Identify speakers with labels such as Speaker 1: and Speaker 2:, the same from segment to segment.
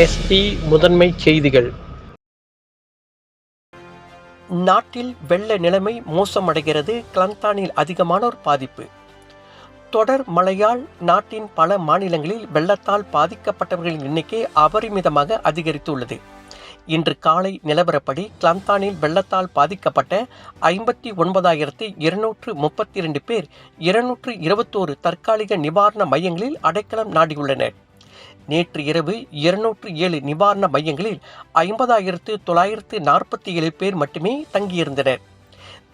Speaker 1: SP முதன்மை செய்திகள். நாட்டில் வெள்ள நிலைமை மோசமடைகிறது கிளந்தானில் அதிகமானோர் பாதிப்பு. தொடர் மழையால் நாட்டின் பல மாநிலங்களில் வெள்ளத்தால் பாதிக்கப்பட்டவர்களின் எண்ணிக்கை அபரிமிதமாக அதிகரித்துள்ளது. இன்று காலை நிலவரப்படி கிளந்தானில் வெள்ளத்தால் பாதிக்கப்பட்ட ஐம்பத்தி ஒன்பதாயிரத்தி இருநூற்று முப்பத்தி இரண்டு பேர் இருநூற்று இருபத்தோரு தற்காலிக நிவாரண மையங்களில் அடைக்கலம் நாடியுள்ளனர். நேற்று இரவு இருநூற்று ஏழு நிவாரண மையங்களில் ஐம்பதாயிரத்து தொள்ளாயிரத்து நாற்பத்தி ஏழு பேர் மட்டுமே தங்கியிருந்தனர்.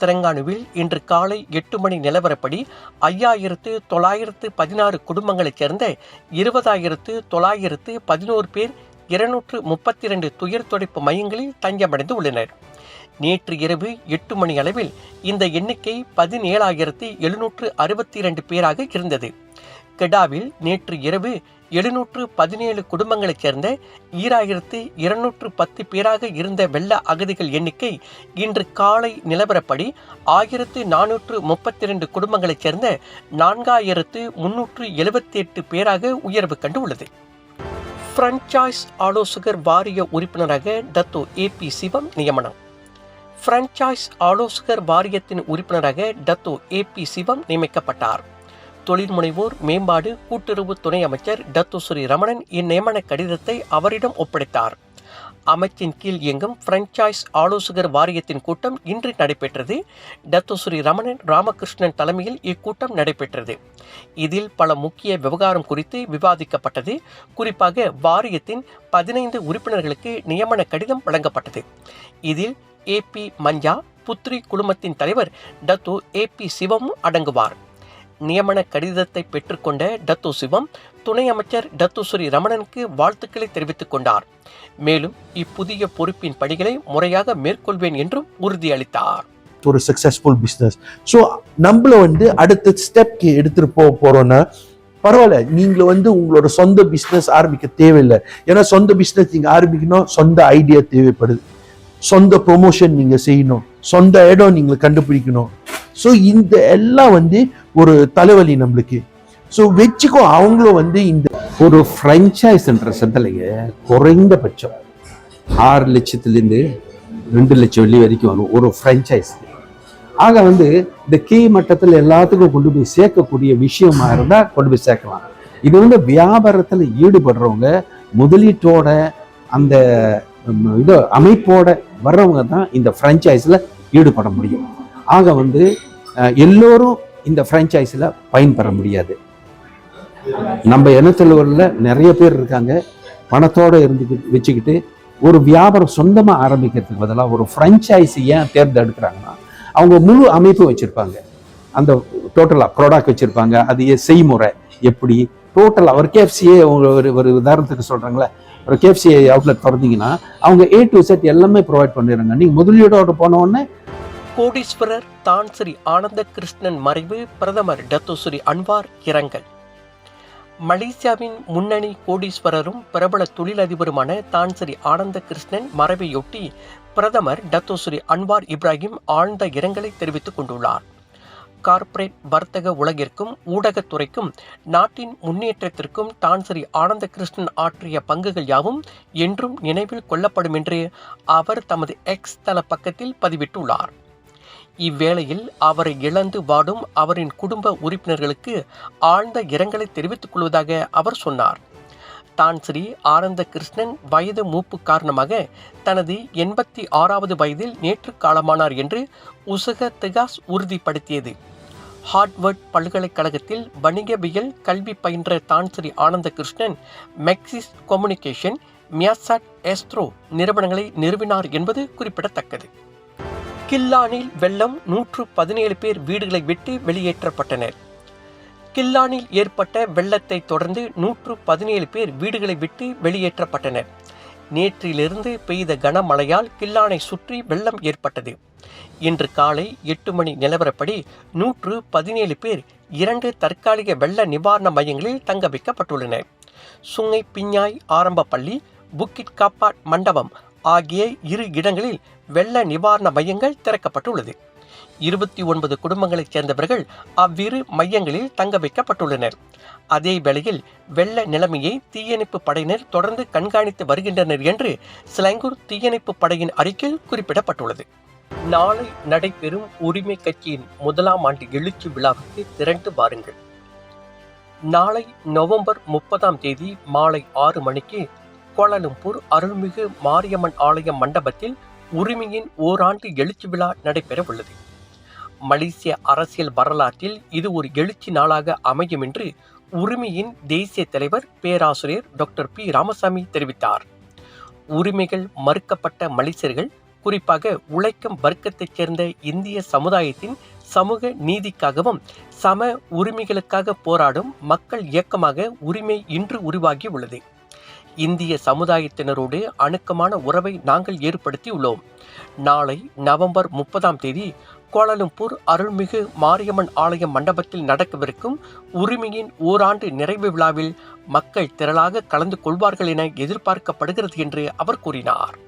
Speaker 1: தெலங்கானுவில் இன்று காலை எட்டு மணி நிலவரப்படி ஐயாயிரத்து தொள்ளாயிரத்து பதினாறு குடும்பங்களைச் சேர்ந்த இருபதாயிரத்து தொள்ளாயிரத்து பதினோரு பேர் இருநூற்று முப்பத்தி இரண்டு துயர் துடைப்பு மையங்களில் தஞ்சமடைந்து உள்ளனர். நேற்று இரவு எட்டு மணி அளவில் இந்த எண்ணிக்கை பதினேழாயிரத்து எழுநூற்று அறுபத்தி இரண்டு பேராக இருந்தது. கெடாவில் நேற்று இரவு எழுநூற்று பதினேழு குடும்பங்களைச் சேர்ந்த ஈராயிரத்து இருநூற்று பத்து பேராக இருந்த வெள்ள அகதிகள் எண்ணிக்கை இன்று காலை நிலவரப்படி ஆயிரத்து நானூற்று முப்பத்தி இரண்டு குடும்பங்களைச் சேர்ந்த நான்காயிரத்து முன்னூற்று எழுபத்தி எட்டு பேராக உயர்வு கண்டு உள்ளது பிரான்சாய்ஸ் ஆலோசகர் வாரிய உறுப்பினராக டத்தோ ஏ பி சிவம் நியமனம். பிரான்சாய்ஸ் ஆலோசகர் வாரியத்தின் உறுப்பினராக டத்தோ ஏ பி சிவம் நியமிக்கப்பட்டார். தொழில் முனைவோர் மேம்பாடு கூட்டுறவு துணை அமைச்சர் டத்துஸ்ரீ ரமணன் இந்நியமன கடிதத்தை அவரிடம் ஒப்படைத்தார். அமைச்சின் கீழ் இயங்கும் பிரான்சாய்ஸ் ஆலோசகர் வாரியத்தின் கூட்டம் இன்று நடைபெற்றது. டத்துஸ்ரீ ரமணன் ராமகிருஷ்ணன் தலைமையில் இக்கூட்டம் நடைபெற்றது. இதில் பல முக்கிய விவகாரம் குறித்து விவாதிக்கப்பட்டது. குறிப்பாக வாரியத்தின் பதினைந்து உறுப்பினர்களுக்கு நியமன கடிதம் வழங்கப்பட்டது. இதில் ஏபி மஞ்சா புத்ரி குழுமத்தின் தலைவர் டத்து ஏ பி சிவமும் அடங்குவார். நியமன கடிதத்தை பெற்றுக்கொண்ட டத்து சிவம் துணை அமைச்சர் டத்துஸ்ரீ ரமணனுக்கு வாழ்த்துக்களை தெரிவித்துக் கொண்டார். மேலும் இப்புதிய பொறுப்பின் பணிகளை முறையாக மேற்கொள்வேன் என்றும் உறுதியளித்தார்.
Speaker 2: ஒரு சக்சஸ்ஃபுல் பிஸ்னஸ் ஸோ நம்மள வந்து அடுத்த ஸ்டெப்க்கு எடுத்துகிட்டு போக போகிறோன்னா பரவாயில்ல நீங்கள் வந்து உங்களோட சொந்த பிஸ்னஸ் ஆரம்பிக்க தேவையில்லை. ஏன்னா சொந்த பிஸ்னஸ் நீங்கள் ஆரம்பிக்கணும் சொந்த ஐடியா தேவைப்படுது. சொந்த ப்ரொமோஷன் நீங்கள் செய்யணும் சொந்த இடம் நீங்கள் கண்டுபிடிக்கணும். ஸோ இந்த எல்லாம் வந்து ஒரு தலைவலி நம்மளுக்கு. ஸோ வச்சுக்கோ அவங்களும் வந்து இந்த
Speaker 3: ஒரு ஃப்ரெஞ்சைஸ்ன்ற சந்தலைங்க குறைந்தபட்சம் ஆறு லட்சத்துலேருந்து ரெண்டு லட்சம் வெள்ளி வரைக்கும் வரும் ஒரு ஃப்ரெஞ்சைஸ் ஆக வந்து இந்த கீழ் மட்டத்தில் எல்லாத்துக்கும் கொண்டு போய் சேர்க்கக்கூடிய விஷயமா இருந்தால் கொண்டு போய் சேர்க்கலாம். இது வந்து வியாபாரத்தில் ஈடுபடுறவங்க முதலீட்டோட அந்த இதோ இது அமைப்போட வர்றவங்க தான் இந்த ஃப்ரான்ச்சைஸில் ஈடுபட முடியும். ஆக வந்து எல்லோரும் இந்த ஃப்ரான்ச்சைஸில் பயன்பெற முடியாது. நம்ம இனத்தலைவரில் நிறைய பேர் இருக்காங்க. பணத்தோடு இருந்துக்கிட்டு வச்சுக்கிட்டு ஒரு வியாபாரம் சொந்தமாக ஆரம்பிக்கிறதுக்கு பதிலாக ஒரு ஃப்ரான்ச்சைஸ் ஏன் தேர்ந்தெடுக்கிறாங்கன்னா அவங்க முழு அமைப்பு வச்சுருப்பாங்க. அந்த டோட்டலாக ப்ராடக்ட் வச்சுருப்பாங்க. அது எ- செய்முறை எப்படி? டோட்டலாக ஒரு கேஎஃப்சியே ஒரு ஒரு உதாரணத்துக்கு சொல்கிறாங்களே ஒரு கேஎஃப்சி அவுட்லெட் திறந்தீங்கன்னா அவங்க ஏ டு செட் எல்லாமே ப்ரொவைட் பண்ணிடுறாங்க. நீங்கள் முதலீடோடு போன
Speaker 1: கோடீஸ்வரர் தான் ஸ்ரீ ஆனந்த கிருஷ்ணன் மறைவு பிரதமர் டத்துஸ்ரீ அன்வார் இரங்கல். மலேசியாவின் முன்னணி கோடீஸ்வரரும் பிரபல தொழிலதிபருமான தான் ஸ்ரீ ஆனந்த கிருஷ்ணன் மறைவையொட்டி பிரதமர் டத்துஸ்ரீ அன்வார் இப்ராஹிம் ஆழ்ந்த இரங்கலை தெரிவித்துக் கொண்டுள்ளார். கார்ப்பரேட் வர்த்தக உலகிற்கும் ஊடகத்துறைக்கும் நாட்டின் முன்னேற்றத்திற்கும் தான் ஸ்ரீ ஆனந்த கிருஷ்ணன் ஆற்றிய பங்குகள் யாவும் என்றும் நினைவில் கொள்ளப்படும் என்று அவர் தமது எக்ஸ் தள பக்கத்தில் பதிவிட்டுள்ளார். இவ்வேளையில் அவரை இழந்து வாடும் அவரின் குடும்ப உறுப்பினர்களுக்கு ஆழ்ந்த இரங்கலை தெரிவித்துக் கொள்வதாக அவர் சொன்னார். தான் ஸ்ரீ ஆனந்த கிருஷ்ணன் வயது மூப்பு காரணமாக தனது எண்பத்தி ஆறாவது வயதில் நேற்று காலமானார் என்று உசக திகாஸ் உறுதிப்படுத்தியது. ஹார்ட்வர்ட் பல்கலைக்கழகத்தில் வணிகவியல் கல்வி பயின்ற தான் Sri Ananda Krishnan Maxis communication MEASAT Astro நிறுவனங்களை நிறுவினார் என்பது குறிப்பிடத்தக்கது. கில்லானில் வெள்ளம் நூற்று பதினேழு பேர் வீடுகளை விட்டு வெளியேற்றப்பட்டனர். கில்லானில் ஏற்பட்ட வெள்ளத்தை தொடர்ந்து நூற்று பதினேழு பேர் வீடுகளை விட்டு வெளியேற்றப்பட்டனர். நேற்றிலிருந்து பெய்த கனமழையால் கில்லானை சுற்றி வெள்ளம் ஏற்பட்டது. இன்று காலை எட்டு மணி நிலவரப்படி நூற்று பதினேழு பேர் இரண்டு தற்காலிக வெள்ள நிவாரண மையங்களில் தங்க வைக்கப்பட்டுள்ளனர். சுங்கை பிஞ்ஞாய் ஆரம்ப பள்ளி புக்கிட் காப்பாட் மண்டபம் ஆகிய இரு இடங்களில் வெள்ள நிவாரண மையங்கள் திறக்கப்பட்டுள்ளது. இருபத்தி ஒன்பது குடும்பங்களைச் சேர்ந்தவர்கள் அவ்விரு மையங்களில் தங்க வைக்கப்பட்டுள்ளனர். அதே வேளையில் வெள்ள நிலைமையை தீயணைப்பு படையினர் தொடர்ந்து கண்காணித்து வருகின்றனர் என்று சிலங்கூர் தீயணைப்பு படையின் அறிக்கையில் குறிப்பிடப்பட்டுள்ளது. நாளை நடைபெறும் உரிமை கட்சியின் முதலாம் ஆண்டு எழுச்சி விழாவுக்கு திரண்டு வாருங்கள். நாளை நவம்பர் முப்பதாம் தேதி மாலை ஆறு மணிக்கு கோலாலம்பூர் அருள்மிகு மாரியம்மன் ஆலய மண்டபத்தில் உரிமையின் ஓராண்டு எழுச்சி விழா நடைபெற உள்ளது மலேசிய அரசியல் வரலாற்றில் இது ஒரு எழுச்சி நாளாக அமையும் என்று உரிமையின் தேசிய தலைவர் பேராசிரியர் டாக்டர் பி. ராமசாமி தெரிவித்தார். உரிமைகள் மறுக்கப்பட்ட மலேசியர்கள் குறிப்பாக உழைக்கும் வர்க்கத்தைச் சேர்ந்த இந்திய சமுதாயத்தின் சமூக நீதிக்காகவும் சம உரிமைகளுக்காக போராடும் மக்கள் இயக்கமாக உரிமை இன்று உருவாகி உள்ளது இந்திய சமுதாயத்தினரோடு அணுக்கமான உறவை நாங்கள் ஏற்படுத்தி உள்ளோம் நாளை நவம்பர் முப்பதாம் தேதி கோலாலம்பூர் அருள்மிகு மாரியம்மன் ஆலய மண்டபத்தில் நடக்கவிருக்கும் உரிமையின் ஓராண்டு நிறைவு விழாவில் மக்கள் திரளாக கலந்து கொள்வார்கள் என எதிர்பார்க்கப்படுகிறது என்று அவர் கூறினார்.